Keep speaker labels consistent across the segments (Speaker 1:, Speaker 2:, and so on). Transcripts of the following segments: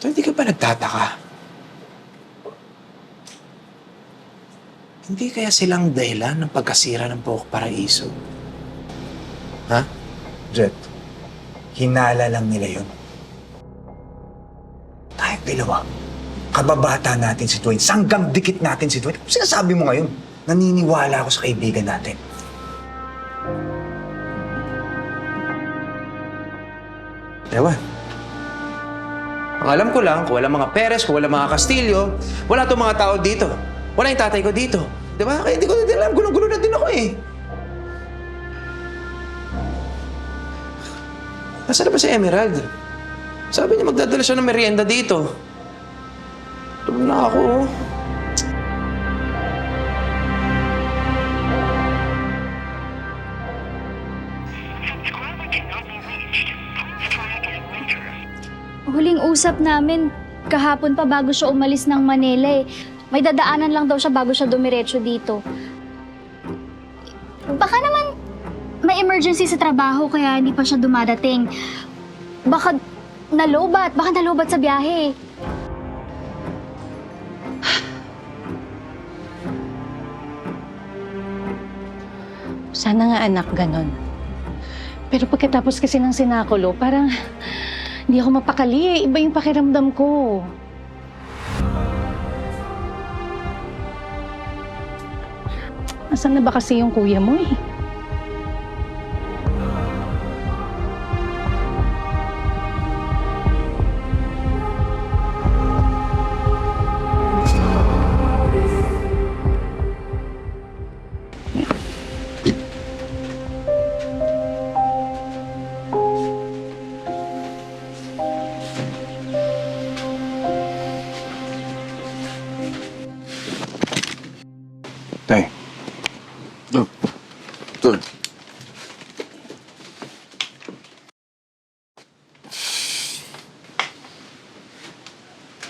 Speaker 1: So, hindi ka ba nagtataka? Hindi kaya silang dahilan ng pagkasira ng Pook Paraiso? Ha?
Speaker 2: Jet, hinala lang nila yun. Tayong dalawa, kababata natin si Dwayne, sanggang dikit natin si Dwayne. Ano sinasabi mo ngayon? Naniniwala ako sa kaibigan natin.
Speaker 1: Ewan. Ang alam ko lang, kung wala mga Perez, kung wala mga Castillo, wala itong mga tao dito. Wala yung tatay ko dito. Di ba? Kaya hindi ko na din alam. Gulo-gulo na din ako eh. Nasaan na ba si Emerald? Sabi niya magdadala siya ng merienda dito. Tulog na ako oh.
Speaker 3: Huling usap namin, kahapon pa bago siya umalis ng Manila eh. May dadaanan lang daw siya bago siya dumiretso dito. Baka naman may emergency sa trabaho kaya hindi pa siya dumadating. Baka nalobat, baka nalobat sa biyahe.
Speaker 4: Sana nga anak, ganon. Pero pagkatapos kasi ng sinakulo, parang hindi ako mapakali eh. Iba yung pakiramdam ko. Asan na ba kasi yung kuya mo eh?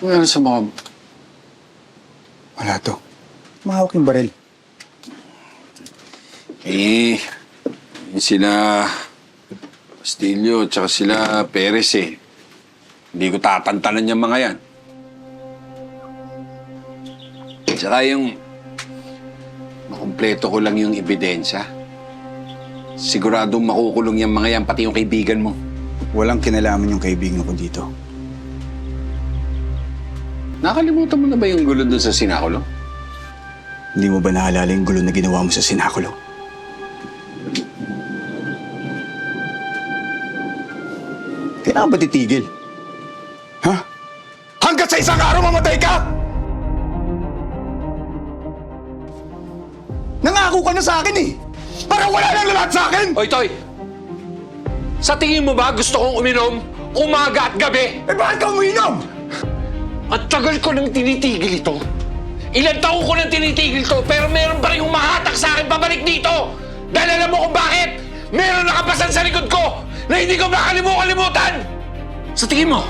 Speaker 5: Ano sa mga...
Speaker 2: wala to. Mahawak yung baril.
Speaker 5: Eh, yung sila... Castillo, tsaka sila Perez eh. Hindi ko tatantanan yung mga yan. Tsaka yung... Makumpleto ko lang yung ebidensya. Siguradong makukulong yung mga yan, pati yung kaibigan mo.
Speaker 2: Walang kinalaman yung kaibigan ko dito.
Speaker 5: Nakalimutan mo na ba yung gulo doon sa sinakulo?
Speaker 2: Hindi mo ba naalala yung gulo na ginawa mo sa sinakulo? Kailangan ba titigil? Ha? Hanggat sa isang araw mamatay ka! Nangako ka na sa akin eh! Para wala nang lahat sa akin!
Speaker 6: Oy, Toy! Sa tingin mo ba gusto kong uminom umaga at gabi?
Speaker 2: Eh bakit ka umiinom?
Speaker 6: At tagal ko nang tinitigil ito. Ilang taon ko nang tinitigil to, pero meron pa rin humahatak sa akin pabalik dito! Dahil alam mo kung bakit? Meron nakapasan sa likod ko na hindi ko makalimutan! Sa tingin mo,